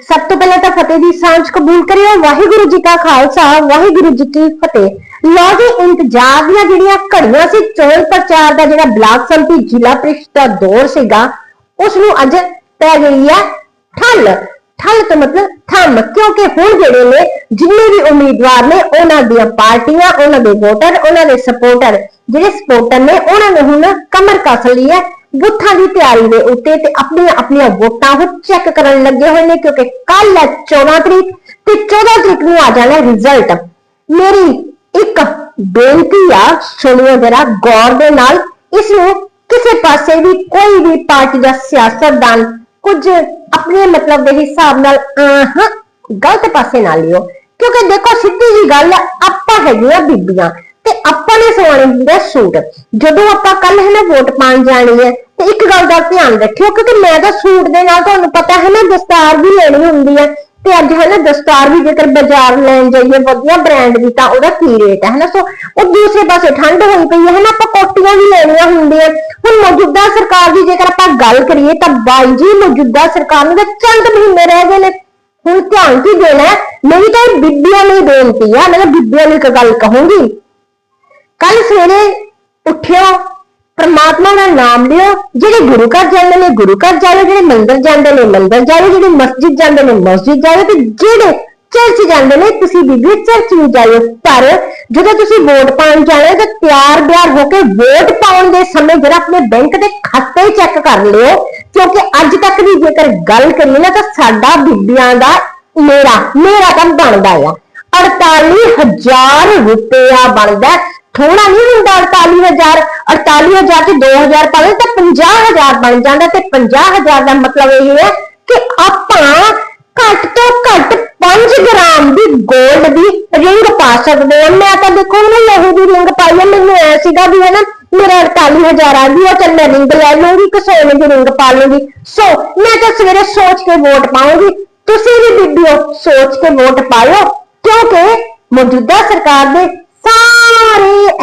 ਸਭ ਤੋਂ ਪਹਿਲਾਂ ਤਾਂ ਫਤਿਹ ਦੀ ਸਾਂਝ ਕਬੂਲ ਕਰਿਓ। ਵਾਹਿਗੁਰੂ ਜੀ ਕਾ ਖਾਲਸਾ, ਵਾਹਿਗੁਰੂ ਜੀ ਕੀ ਫਤਿਹ। ਲਓ ਜੀ, ਇੰਤਜ਼ਾਰ ਦੀਆਂ ਜਿਹੜੀਆਂ ਘੜੀਆਂ ਸੀ, ਚੋਣ ਪ੍ਰਚਾਰ ਦਾ ਜਿਹੜਾ ਬਲਾਕ ਸੰਮਤੀ ਜ਼ਿਲ੍ਹਾ ਪ੍ਰੀਸ਼ਦ ਦਾ ਦੌਰ ਸੀਗਾ ਉਸ ਨੂੰ ਅੱਜ ਪੈ ਗਈ ਹੈ ਠੱਲ। ਠੱਲ ਤੋਂ ਮਤਲਬ ਥੰਮ, ਕਿਉਂਕਿ ਹੁਣ ਜਿਹੜੇ ਨੇ, ਜਿੰਨੇ ਵੀ ਉਮੀਦਵਾਰ ਨੇ, ਉਹਨਾਂ ਦੀਆਂ ਪਾਰਟੀਆਂ, ਉਹਨਾਂ ਦੇ ਵੋਟਰ, ਉਹਨਾਂ ਦੇ ਸਪੋਰਟਰ, ਜਿਹੜੇ ਸਪੋਰਟਰ ਨੇ, ਉਹਨਾਂ ਨੇ ਹੁਣ ਕਮਰ ਕੱਸ ਲਈ ਹੈ। ਬੁੱਥਾਂ ਦੀ ਤਿਆਰੀ ਦੇ ਉੱਤੇ ਤੇ ਆਪਣੀਆਂ ਆਪਣੀਆਂ ਵੋਟਾਂ ਉਹ ਚੈੱਕ ਕਰਨ ਲੱਗੇ ਹੋਏ ਨੇ ਕਿਉਂਕਿ ਕੱਲ ਹੈ 14 ਤਰੀਕ ਤੇ 14 ਤਰੀਕ ਨੂੰ ਆ ਜਾਣਾ ਰਿਜ਼ਲਟ ਮੇਰੀ ਇੱਕ ਬੇਨਤੀ ਆ, ਸੁਣਿਓ ਜਰਾ ਗੌਰ ਦੇ ਨਾਲ ਇਸ ਨੂੰ ਕਿਸੇ ਪਾਸੇ ਵੀ ਕੋਈ ਵੀ ਪਾਰਟੀ ਦਾ ਸਿਆਸਤਦਾਨ ਕੁਝ ਆਪਣੇ ਮਤਲਬ ਦੇ ਹਿਸਾਬ ਨਾਲ ਆਹ ਗਲਤ ਪਾਸੇ ਨਾ ਲਿਓ। ਕਿਉਂਕਿ ਦੇਖੋ ਸਿੱਧੀ ਜੀ ਗੱਲ ਆਪਾਂ ਹੈਗੀਆਂ ਬੀਬੀਆਂ। ਆਪਾਂ ਨੇ ਸਵਾਣੇ ਹੁੰਦਾ ਸੂਟ। ਜਦੋਂ ਆਪਾਂ ਕੱਲ ਹੈ ਨਾ ਵੋਟ ਪਾਣ ਜਾਣੀ ਹੈ, ਤੇ ਇੱਕ ਗੱਲ ਦਾ ਧਿਆਨ ਰੱਖਿਓ, ਕਿਉਂਕਿ ਮੈਂ ਤਾਂ ਸੂਟ ਦੇ ਨਾਲ ਤੁਹਾਨੂੰ ਪਤਾ ਹੈ ਨਾ, ਦਸਤਾਰ ਵੀ ਲੈਣੀ ਹੁੰਦੀ ਹੈ। ਤੇ ਅੱਜ ਹੈ ਨਾ ਦਸਤਾਰ ਵੀ ਜੇਕਰ ਬਾਜ਼ਾਰ ਲੈਣ ਜਾਈਏ, ਵਧੀਆ ਬ੍ਰਾਂਡ ਦੀ, ਤਾਂ ਉਹਦਾ ਕੀ ਰੇਟ ਹੈ ਹਨਾ? ਸੋ, ਉਹ ਦੂਸਰੇ ਪਾਸੇ ਠੰਡ ਹੋਈ ਪਈ ਹੈ ਹਨਾ, ਆਪਾਂ ਕੋਟੀਆਂ ਵੀ ਲੈਣੀਆਂ ਹੁੰਦੀਆਂ। ਹੁਣ ਮੌਜੂਦਾ ਸਰਕਾਰ ਦੀ ਜੇਕਰ ਆਪਾਂ ਗੱਲ ਕਰੀਏ, ਤਾਂ ਬਾਈ ਜੀ, ਮੌਜੂਦਾ ਸਰਕਾਰ ਨੂੰ ਤਾਂ ਚੰਦ ਮਹੀਨੇ ਰਹਿ ਗਏ ਨੇ। ਹੁਣ ਧਿਆਨ ਕੀ ਦੇਣਾ ਹੈ? ਮੇਰੀ ਤਾਂ ਇਹ ਬੀਬੀਆਂ ਨੂੰ ਹੀ ਬੇਨਤੀ ਆ, ਮੈਂ ਤਾਂ ਬੀਬੀਆਂ ਨੂੰ ਇੱਕ ਗੱਲ ਕਹੂੰਗੀ। ਕੱਲ ਸਵੇਰੇ ਉੱਠਿਓ, ਪਰਮਾਤਮਾ ਦਾ ਨਾਮ ਲਿਓ, ਜਿਹੜੇ ਗੁਰੂ ਘਰ ਜਾਂਦੇ ਨੇ, ਗੁਰੂ ਘਰ ਜਾਓ ਜਿਹੜੇ ਮੰਦਿਰ ਜਾਂਦੇ ਨੇ, ਮੰਦਿਰ ਜਾਓ ਜਿਹੜੇ ਮਸਜਿਦ ਜਾਂਦੇ ਨੇ, ਮਸਜਿਦ ਜਾਓ ਤੇ ਜਿਹੜੇ ਚਰਚ ਜਾਂਦੇ ਨੇ, ਤੁਸੀਂ ਬੀਬੀ ਚਰਚ ਵੀ ਜਾਓ ਪਰ ਜਦੋਂ ਤੁਸੀਂ ਵੋਟ ਪਾਉਣ ਜਾਣਾ ਤਾਂ ਤਿਆਰ ਬਿਆਰ ਹੋ ਕੇ ਵੋਟ ਪਾਉਣ ਦੇ ਸਮੇਂ ਜਰਾ ਆਪਣੇ ਬੈਂਕ ਦੇ ਖਾਤੇ ਚੈੱਕ ਕਰ ਲਿਓ, ਕਿਉਂਕਿ ਅੱਜ ਤੱਕ ਦੀ ਜੇਕਰ ਗੱਲ ਕਰੀਏ ਨਾ ਤਾਂ ਸਾਡਾ ਬੀਬੀਆਂ ਦਾ ਮੇਰਾ ਮੇਰਾ ਕੰਮ ਬਣਦਾ ਆ। 48000 ਰੁਪਇਆ ਬਣਦਾ ਥੋੜਾ ਨਹੀਂ ਹੁੰਦਾ 48000 48000 ਚ 2000 ਪਾਵੇ ਤਾਂ 50000 ਬਣ ਜਾਂਦਾ ਤੇ 50000 ਦਾ ਮਤਲਬ ਇਹ ਹੈ ਕਿ ਆਪਾਂ ਘੱਟ ਤੋਂ ਘੱਟ 5 ਗ੍ਰਾਮ ਦੀ 골ਡ ਦੀ ਰਿੰਗ ਪਾ ਸਕਦੇ ਹਾਂ। ਮੈਂ ਤਾਂ ਦੇਖੋ ਨਾ ਲੋਹੇ ਦੀ ਰਿੰਗ ਪਾਈ ਹੈ, ਮੈਨੂੰ ਐ ਸੀਗਾ ਵੀ ਹੈ ਨਾ ਮੇਰਾ 48000 ਆ ਗਈ ਉਹ ਚੱਲ ਮੈਂ ਰਿੰਗ ਲੈ ਲੂੰਗੀ ਕਿ ਸੋਨੇ ਦੀ ਰਿੰਗ ਪਾ ਲੂੰਗੀ ਸੋ ਮੈਂ ਤਾਂ ਸਵੇਰੇ ਸੋਚ ਕੇ ਵੋਟ ਪਾਉਂਗੀ ਤੁਸੀਂ ਵੀ ਬੀਬੀਓ, ਸੋਚ ਕੇ ਵੋਟ ਪਾਇਓ, ਕਿਉਂਕਿ ਮੌਜੂਦਾ ਸਰਕਾਰ ਦੇ ਸਾਰੇ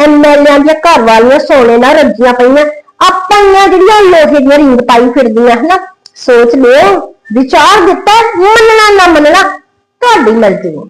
ਐਮਐਲਏ ਦੀਆਂ ਘਰ ਵਾਲੀਆਂ ਸੋਨੇ ਨਾਲ ਰੱਜੀਆਂ ਪਈਆਂ। ਆਪਾਂ ਹੀ ਜਿਹੜੀਆਂ ਲੋਹੇ ਦੀਆਂ ਰਿੰਗ ਪਾਈ ਫਿਰਦੀਆਂ, ਹਨਾ? ਸੋਚ ਲਿਓ, ਵਿਚਾਰ ਦਿੱਤਾ, ਮੰਨਣਾ ਨਾ ਮੰਨਣਾ, ਤੁਹਾਡੀ ਮਰਜ਼ੀ। ਹੈ